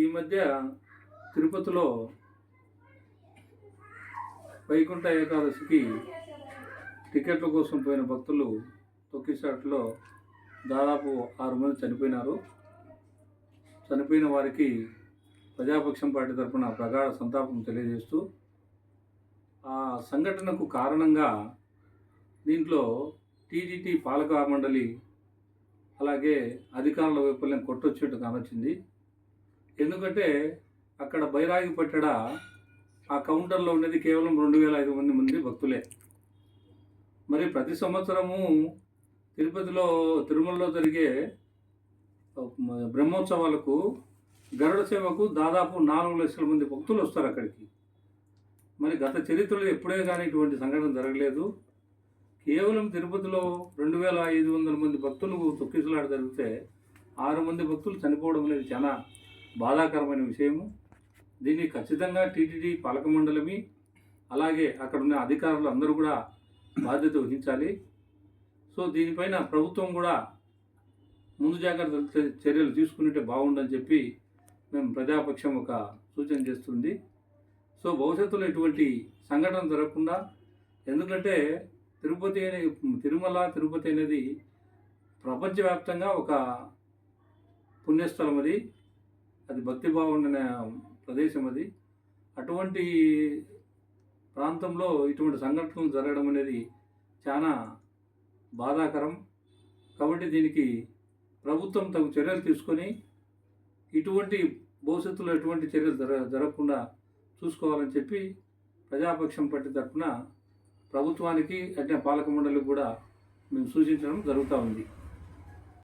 ఈ మధ్య తిరుపతిలో వైకుంఠ ఏకాదశికి టికెట్ల కోసం పోయిన భక్తులు తొక్కిసాట్లో దాదాపు ఆరు మంది చనిపోయినారు. చనిపోయిన వారికి ప్రజాపక్షం పార్టీ తరఫున ప్రగాఢ సంతాపం తెలియజేస్తూ ఆ సంఘటనకు కారణంగా దీంట్లో టీడీటీ పాలక మండలి అలాగే అధికారుల వైఫల్యం కొట్టొచ్చినట్టు కానొచ్చింది ఎందుకంటే అక్కడ బైరాగి పట్టడ ఆ కౌంటర్లో ఉండేది కేవలం రెండు వేల ఐదు మంది మంది భక్తులే. మరి ప్రతి సంవత్సరము తిరుపతిలో తిరుమలలో జరిగే బ్రహ్మోత్సవాలకు గరుడ సేవకు దాదాపు నాలుగు లక్షల మంది భక్తులు వస్తారు అక్కడికి. మరి గత చరిత్రలో ఎప్పుడే కానీ ఇటువంటి సంఘటన జరగలేదు. కేవలం తిరుపతిలో రెండు వేల ఐదు వందల మంది భక్తులు తొక్కిసలాట జరిగితే ఆరు మంది భక్తులు చనిపోవడం అనేది చాలా బాధాకరమైన విషయము. దీన్ని ఖచ్చితంగా టీటీడీ పాలక మండలమి అలాగే అక్కడ ఉన్న అధికారులు అందరూ కూడా బాధ్యత వహించాలి. సో దీనిపైన ప్రభుత్వం కూడా ముందు జాగ్రత్త చర్యలు తీసుకునేటే బాగుండని చెప్పి మేము ప్రజాపక్షం ఒక సూచన చేస్తుంది. సో భవిష్యత్తులో ఇటువంటి సంఘటన జరగకుండా ఎందుకంటే తిరుపతి అనే తిరుమల తిరుపతి అనేది ప్రపంచవ్యాప్తంగా ఒక పుణ్యస్థలం అది. అది భక్తిభావం ఉన్న ప్రదేశం అది. అటువంటి ప్రాంతంలో ఇటువంటి సంఘటనలు జరగడం అనేది చాలా బాధాకరం. కాబట్టి దీనికి ప్రభుత్వం తగు చర్యలు తీసుకొని ఇటువంటి భవిష్యత్తులో ఎటువంటి చర్యలు జర జరగకుండా చూసుకోవాలని చెప్పి ప్రజాపక్షం పట్టి తరఫున ప్రభుత్వానికి అట్నే పాలక మండలికి కూడా మేము సూచించడం జరుగుతూ ఉంది.